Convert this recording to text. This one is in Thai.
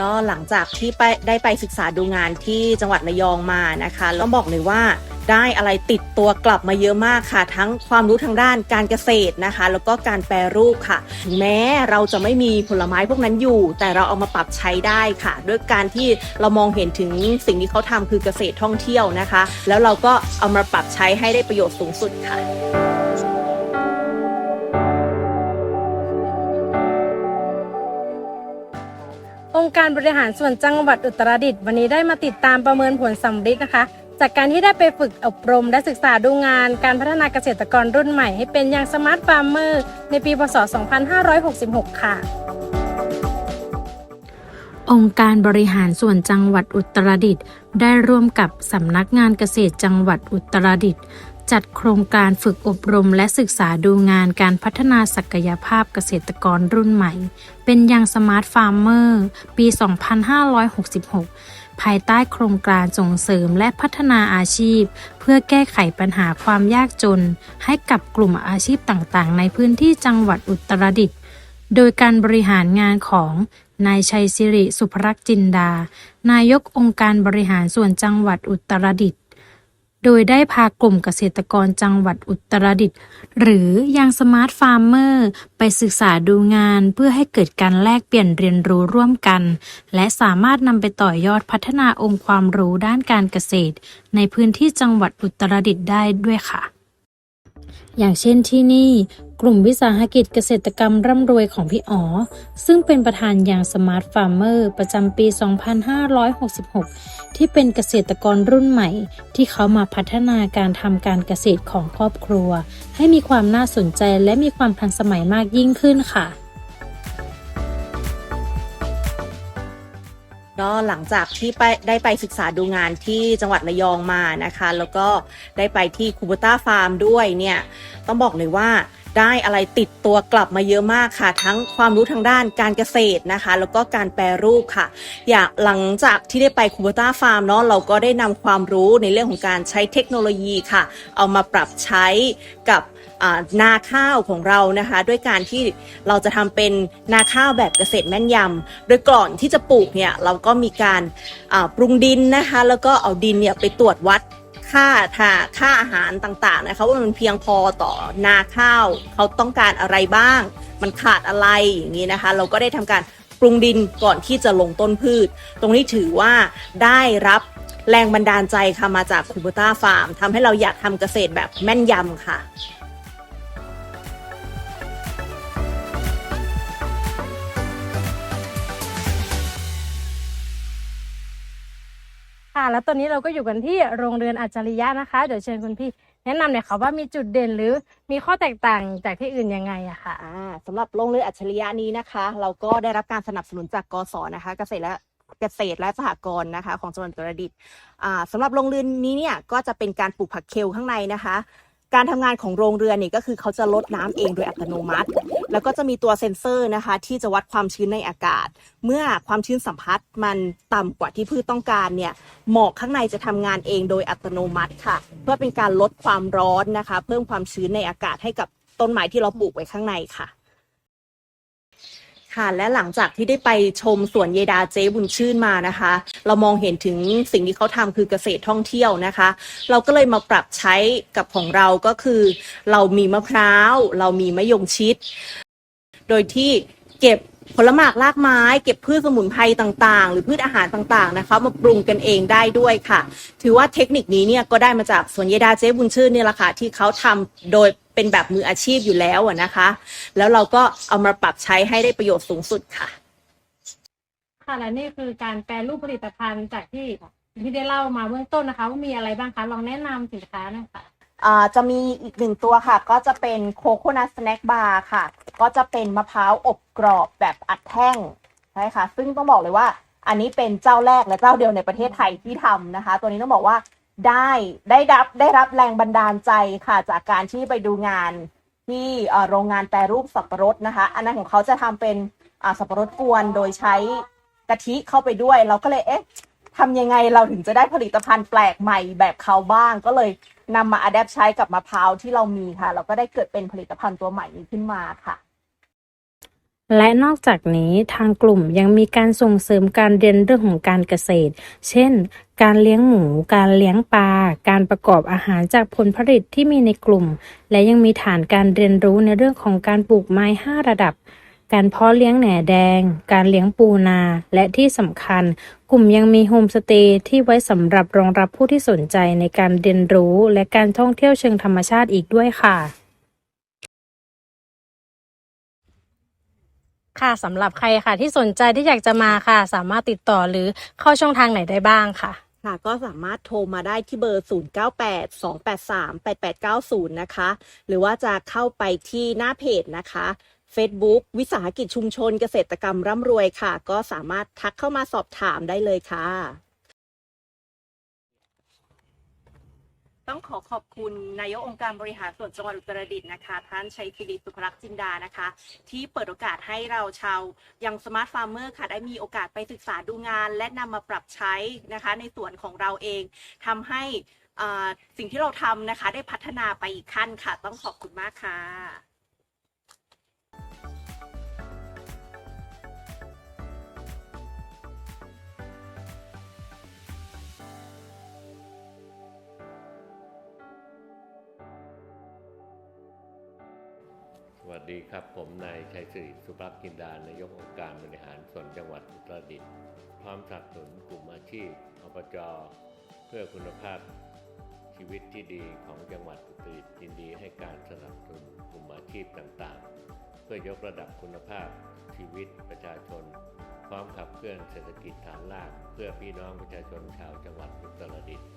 ก็หลังจากที่ไปได้ไปศึกษาดูงานที่จังหวัดระยองมานะคะต้องบอกเลยว่าได้อะไรติดตัวกลับมาเยอะมากค่ะ ทั้งความรู้ทางด้านการเกษตรนะคะ แล้วก็การแปรรูปค่ะ แม้เราจะไม่มีผลไม้พวกนั้นอยู่ แต่เราเอามาปรับใช้ได้ค่ะ ด้วยการที่เรามองเห็นถึงสิ่งที่เขาทำคือเกษตรท่องเที่ยวนะคะ แล้วเราก็เอามาปรับใช้ให้ได้ประโยชน์สูงสุดค่ะ ค์การบริหารส่วนจังหวัดอุตรดิตถ์วันนี้ได้มาติดตามประเมินผลสำลิดนะคะ จากการที่ได้ไปฝึกอบรมและศึกษาดูงาน การพัฒนาเกษตรกรรุ่นใหม่ให้เป็นอย่างสมาร์ทฟาร์มเมอร์ในปีพศ 2566 ค่ะ องค์การบริหารส่วนจังหวัดอุตรดิตถ์ได้ร่วมกับสำนักงานเกษตรจังหวัดอุตรดิตถ์ จัดโครงการฝึกอบรมและศึกษาดูงานการพัฒนาศักยภาพเกษตรกรรุ่นใหม่ เป็นยังสมาร์ทฟาร์มเมอร์ ปี 2566 ภายใต้โครงการส่งเสริมและพัฒนาอาชีพ เพื่อแก้ไขปัญหาความยากจน ให้กับกลุ่มอาชีพต่างๆ ในพื้นที่จังหวัดอุตรดิตถ์โดยการบริหารงานของนายชัยสิริสุภรักจินดา นายกองค์การบริหารส่วนจังหวัดอุตรดิตถ์ โดยได้พากลุ่มเกษตรกรจังหวัดอุตรดิตถ์หรือยังสมาร์ทฟาร์มเมอร์ไปศึกษาดูงานเพื่อให้เกิดการแลกเปลี่ยนเรียนรู้ร่วมกัน และสามารถนำไปต่อยอดพัฒนาองค์ความรู้ด้านการเกษตร ในพื้นที่จังหวัดอุตรดิตถ์ได้ด้วยค่ะ อย่างเช่นที่นี่ กลุ่มวิสาหกิจเกษตรกรรมร่ำรวยของพี่อ๋อ ซึ่งเป็นประธานอย่างสมาร์ทฟาร์มเมอร์ประจำปี 2566 ที่เป็นเกษตรกรรุ่นใหม่ ที่เขามาพัฒนาการทำการเกษตรของครอบครัว ให้มีความน่าสนใจและมีความทันสมัยมากยิ่งขึ้นค่ะก็หลังจากที่ไปได้ไปศึกษาดูงานที่จังหวัดระยองมานะคะ แล้วก็ได้ไปที่คูบูต้าฟาร์มด้วยเนี่ย ต้องบอกเลยว่า ได้อะไรติดตัวกลับมาเยอะมากค่ะ ทั้งความรู้ทางด้านการเกษตรนะคะ แล้วก็การแปรรูปค่ะ อย่างหลังจากที่ได้ไปคูบต้าฟาร์มเนาะเราก็ได้นำความรู้ในเรื่องของการใช้เทคโนโลยีค่ะ เอามาปรับใช้กับนาข้าวของเรานะคะ ด้วยการที่เราจะทำเป็นนาข้าวแบบเกษตรแม่นยำโดยก่อนที่จะปลูกเนี่ยเราก็มีการปรุงดินนะคะ แล้วก็เอาดินเนี่ยไปตรวจวัด ค่าทาค่าอาหารต่างๆนะคะว่ามันเพียงพอต่อนาข้าวเขาต้องการอะไรบ้าง มันขาดอะไรอย่างนี้นะคะ เราก็ได้ทำการปรุงดินก่อนที่จะลงต้นพืช ตรงนี้ถือว่าได้รับแรงบันดาลใจค่ะมาจากคูบูต้าฟาร์มทำให้เราอยากทำเกษตรแบบแม่นยำค่ะ แล้วตอนนี้เราก็อยู่กันที่โรงเรือนอัจฉริยะนะคะ เดี๋ยวเชิญคุณพี่แนะนำหน่อยค่ะว่ามีจุดเด่นหรือมีข้อแตกต่างจากที่อื่นยังไงอะค่ะ อ่าสำหรับโรงเรือนอัจฉริยะนี้นะคะ เราก็ได้รับการสนับสนุนจากกสนะคะเกษตรและเกษตรและสหกรณ์นะคะ ของจังหวัดอุตรดิตถ์อ่าสำหรับโรงเรือนนี้เนี่ยก็จะเป็นการปลูกผักเคลข้างในนะคะ การทำงานของโรงเรือนนี่ก็คือเขาจะลดน้ำเองโดยอัตโนมัติ แล้วก็จะมีตัวเซ็นเซอร์นะคะ ที่จะวัดความชื้นในอากาศ เมื่อความชื้นสัมผัสมันต่ำกว่าที่พืชต้องการเนี่ยหมอกข้างในจะทำงานเองโดยอัตโนมัติค่ะ เพื่อเป็นการลดความร้อนนะคะ เพิ่มความชื้นในอากาศให้กับต้นไม้ที่เราปลูกไว้ข้างในค่ะ ค่ะและหลังจากที่ได้ไปชมสวนเยดาเจ๊บุญชื่นมานะคะ เรามองเห็นถึงสิ่งที่เขาทำคือเกษตรท่องเที่ยวนะคะ เราก็เลยมาปรับใช้กับของเราก็คือ เรามีมะพร้าว เรามีมะยงชิด โดยที่เก็บผลหมากรากไม้ เก็บพืชสมุนไพรต่างๆ หรือพืชอาหารต่างๆนะคะมาปรุงกันเองได้ด้วยค่ะ ถือว่าเทคนิคนี้เนี่ยก็ได้มาจากสวนเยดาเจ๊บุญชื่นเนี่ยแหละค่ะที่เขาทำโดย เป็นแบบมืออาชีพอยู่แล้วอะนะคะ แล้วเราก็เอามาปรับใช้ให้ได้ประโยชน์สูงสุดค่ะ ค่ะและนี่คือการแปรรูปผลิตภัณฑ์จากที่ที่ได้เล่ามาเบื้องต้นนะคะ ว่ามีอะไรบ้างคะลองแนะนำสินค้าหน่อยค่ะ อ่าจะมีอีกหนึ่งตัวค่ะ ก็จะเป็นโคโคนัทสแน็คบาร์ค่ะ ก็จะเป็นมะพร้าวอบกรอบแบบอัดแท่งใช่ค่ะ ซึ่งต้องบอกเลยว่า อันนี้เป็นเจ้าแรกและเจ้าเดียวในประเทศไทยที่ทำนะคะ ตัวนี้ต้องบอกว่า ได้ได้รับได้รับแรงบันดาลใจค่ะ จากการที่ไปดูงานที่โรงงานแปรรูปสับปะรดนะคะ อันนั้นของเขาจะทำเป็นสับปะรดกวนโดยใช้กะทิเข้าไปด้วย เราก็เลยเอ๊ะทำยังไงเราถึงจะได้ผลิตภัณฑ์แปลกใหม่แบบเขาบ้าง ก็เลยนำมาอัดแอปใช้กับมะพร้าวที่เรามีค่ะ เราก็ได้เกิดเป็นผลิตภัณฑ์ตัวใหม่นี้ขึ้นมาค่ะ และนอกจากนี้ทางกลุ่มยังมีการส่งเสริมการเรียนเรื่องของการเกษตร เช่น การเลี้ยงหมู การเลี้ยงปลา การประกอบอาหารจากผลผลิตที่มีในกลุ่ม และยังมีฐานการเรียนรู้ในเรื่องของการปลูกไม้ 5 ระดับ การเพาะเลี้ยงแหน่แดง การเลี้ยงปูนา และที่สำคัญ กลุ่มยังมีโฮมสเตย์ที่ไว้สำหรับรองรับผู้ที่สนใจในการเรียนรู้ และการท่องเที่ยวเชิงธรรมชาติอีกด้วยค่ะ ค่ะสำหรับใครค่ะ ที่สนใจที่อยากจะมาค่ะ สามารถติดต่อหรือเข้าช่องทางไหนได้บ้างค่ะ ค่ะก็สามารถโทรมาได้ที่เบอร์ 0982838890 นะคะ หรือว่าจะเข้าไปที่หน้าเพจนะคะ Facebook วิสาหกิจชุมชนเกษตรกรรมร่ำรวยค่ะ ก็สามารถทักเข้ามาสอบถามได้เลยค่ะ ต้องขอขอบคุณนายกองค์การบริหารส่วนจังหวัดอุตรดิตถ์นะคะ ท่านชัยศิริสุภลักษณ์จินดานะคะ ที่เปิดโอกาสให้เราชาวยังสมาร์ทฟาร์มเมอร์ค่ะได้มีโอกาสไปศึกษาดูงาน และนำมาปรับใช้นะคะในส่วนของเราเองทำให้สิ่งที่เราทำนะคะ ได้พัฒนาไปอีกขั้นค่ะ ต้องขอบคุณมากค่ะ วัสดีครับ ผมนายชัยศิริสุภกินดานายกองค์การบริหารส่วนจังหวัดอุตรดิตถ์พร้อมสนับสนุนกลุ่มอาชีพอบจเพื่อคุณภาพชีวิตที่ดีของจังหวัดอุตรดิตถ์ยินดีให้การสนับสนุนกลุ่มอาชีพต่างๆ เพื่อยกระดับคุณภาพชีวิตประชาชน พร้อมขับเคลื่อนเศรษฐกิจฐานราก เพื่อพี่น้องประชาชนชาวจังหวัดอุตรดิตถ์